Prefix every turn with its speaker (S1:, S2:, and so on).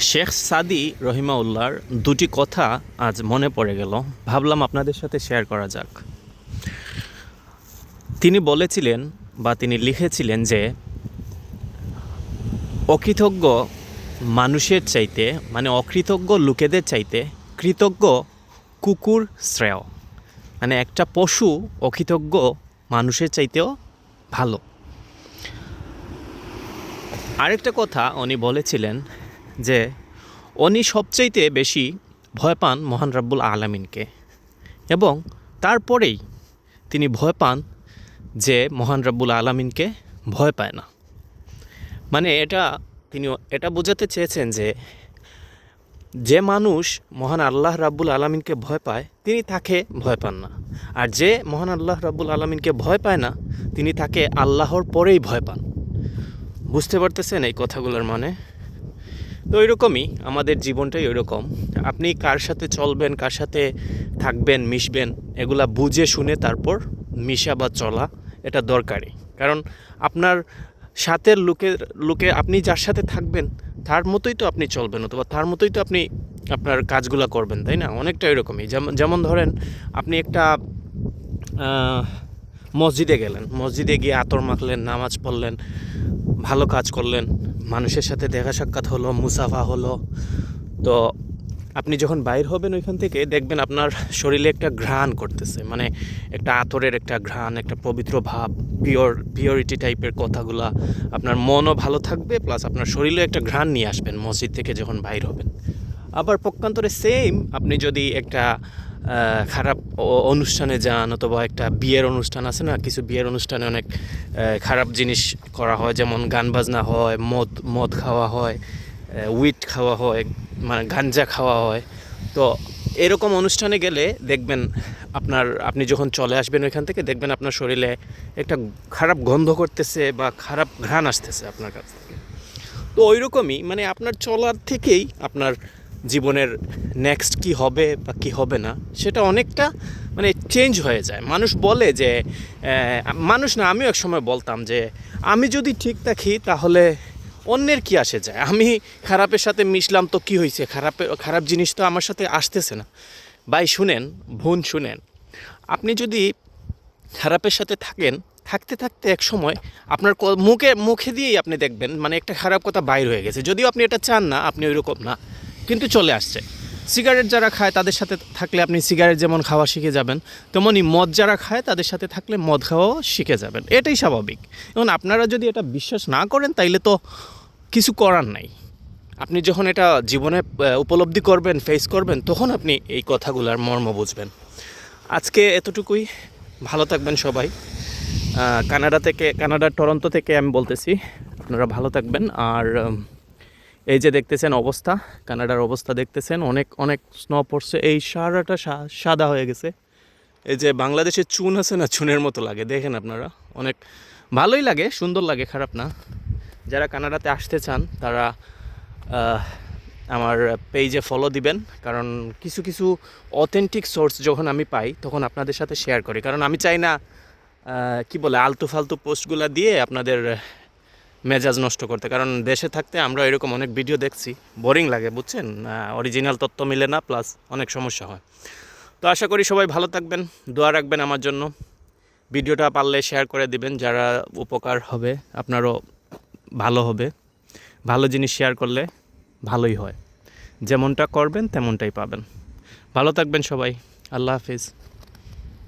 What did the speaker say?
S1: শেখ সাদি রহিমাউল্লাহর দুটি কথা আজ মনে পড়ে গেল। ভাবলাম আপনাদের সাথে শেয়ার করা যাক। তিনি বলেছিলেন বা তিনি লিখেছিলেন যে, অকৃতজ্ঞ মানুষের চাইতে মানে অকৃতজ্ঞ লোকেদের চাইতে কৃতজ্ঞ কুকুর শ্রেয়। মানে একটা পশু অকৃতজ্ঞ মানুষের চাইতেও ভালো। আরেকটা কথা উনি বলেছিলেন যে উনি সবচাইতে বেশি ভয় পান মহান রাব্বুল আলামিনকে এবং তারপরেই তিনি ভয় পান যে মহান রাব্বুল আলামিনকে ভয় পায় না। মানে এটা তিনি এটা বোঝাতে চেয়েছেন যে যে মানুষ মহান আল্লাহ রাব্বুল আলামিনকে ভয় পায়, তিনি তাকে ভয় পান না। আর যে মহান আল্লাহ রাব্বুল আলামিনকে ভয় পায় না, তিনি তাকে আল্লাহর পরেই ভয় পান। বুঝতে পারতেছেন এই কথাগুলোর মানে? তো ওইরকমই আমাদের জীবনটাই ওইরকম। আপনি কার সাথে চলবেন, কার সাথে থাকবেন, মিশবেন, এগুলা বুঝে শুনে তারপর মিশা বা চলা এটা দরকারি। কারণ আপনার সাথের লোকের, লোকে আপনি যার সাথে থাকবেন, তার মতোই তো আপনি চলবেন অথবা তার মতোই তো আপনি আপনার কাজগুলো করবেন, তাই না? অনেকটা এরকমই যেমন যেমন ধরেন আপনি একটা মসজিদে গেলেন। মসজিদে গিয়ে আতর মাখলেন, নামাজ পড়লেন, ভালো কাজ করলেন মানুষের সাথে দেখা সাক্ষাৎ হলো, মুসাফা হলো। তো আপনি যখন বাইর হবেন ওইখান থেকে, দেখবেন আপনার শরীরে একটা ঘ্রাণ করতেছে। মানে একটা আতরের একটা ঘ্রাণ, একটা পবিত্র ভাব পিওর পিওরিটি টাইপের কথাগুলা আপনার মনও ভালো থাকবে প্লাস আপনার শরীরে একটা ঘ্রাণ নিয়ে আসবেন মসজিদ থেকে যখন বাইর হবেন। আবার পক্ষান্তরে সেম আপনি যদি একটা খারাপ অনুষ্ঠানে যান অথবা একটা বিয়ের অনুষ্ঠান আছে না, কিছু বিয়ের অনুষ্ঠানে অনেক খারাপ জিনিস করা হয়, যেমন গান বাজনা হয়, মদ মদ খাওয়া হয় উইট খাওয়া হয় মানে গাঞ্জা খাওয়া হয়। তো এরকম অনুষ্ঠানে গেলে দেখবেন আপনার, আপনি যখন চলে আসবেন ওইখান থেকে দেখবেন আপনার শরীরে একটা খারাপ গন্ধ করতেছে বা খারাপ ঘ্রাণ আসতেছে আপনার কাছ থেকে। তো ওই রকমই মানে আপনার চলার থেকেই আপনার জীবনের নেক্সট কি হবে বা কি হবে না, সেটা অনেকটা মানে চেঞ্জ হয়ে যায়। মানুষ বলে যে মানুষ না, আমিও এক সময় বলতাম যে, আমি যদি ঠিক থাকি তাহলে অন্যের কি আসে যায়? আমি খারাপের সাথে মিশলাম তো কি হয়েছে খারাপের খারাপ জিনিস তো আমার সাথে আসতেছে না। ভাই, শুনেন, বোন শুনেন, আপনি যদি খারাপের সাথে থাকেন, থাকতে থাকতে এক সময় আপনার মুখে মুখে দিয়েই আপনি দেখবেন মানে একটা খারাপ কথা বাইর হয়ে গেছে। যদিও আপনি এটা চান না, আপনি ওইরকম না, কিন্তু চলে আসছে। সিগারেট যারা খায়, তাদের সাথে থাকলে আপনি সিগারেট যেমন খাওয়া শিখে যাবেন, তেমনই মদ যারা খায়, তাদের সাথে থাকলে মদ খাওয়াও শিখে যাবেন। এটাই স্বাভাবিক। এবং আপনারা যদি এটা বিশ্বাস না করেন, তাইলে তো কিছু করার নাই। আপনি যখন এটা জীবনে উপলব্ধি করবেন ফেস করবেন, তখন আপনি এই কথাগুলোর মর্ম বুঝবেন। আজকে এতটুকুই। ভালো থাকবেন সবাই। কানাডা থেকে, কানাডার টরন্টো থেকে আমি বলতেছি। আপনারা ভালো থাকবেন। আর এই যে দেখতেছেন অবস্থা, কানাডার অবস্থা দেখতেছেন, অনেক অনেক স্নো পড়ছে। এই সারাটা সাদা হয়ে গেছে। এই যে বাংলাদেশের চুন আছে না, চুনের মতো লাগে, দেখেন আপনারা। অনেক ভালোই লাগে, সুন্দর লাগে, খারাপ না। যারা কানাডাতে আসতে চান, তারা আমার পেজে ফলো দিবেন। কারণ কিছু কিছু অথেন্টিক সোর্স যখন আমি পাই, তখন আপনাদের সাথে শেয়ার করি। কারণ আমি চাই না কি বলে আলতু ফালতু পোস্টগুলো দিয়ে আপনাদের মেজাজ নষ্ট করতে। কারণ দেশে থাকতে আমরা এরকম অনেক ভিডিও দেখছি বোরিং লাগে, বুঝছেন? অরিজিনাল তথ্য মিলে না প্লাস অনেক সমস্যা হয়। তো আশা করি সবাই ভালো থাকবেন, দোয়া রাখবেন আমার জন্য। ভিডিওটা পারলে শেয়ার করে দিবেন, যারা উপকার হবে, আপনারও ভালো হবে। ভালো জিনিস শেয়ার করলে ভালোই হয়। যেমনটা করবেন, তেমনটাই পাবেন। ভালো থাকবেন সবাই, আল্লাহ হাফিজ।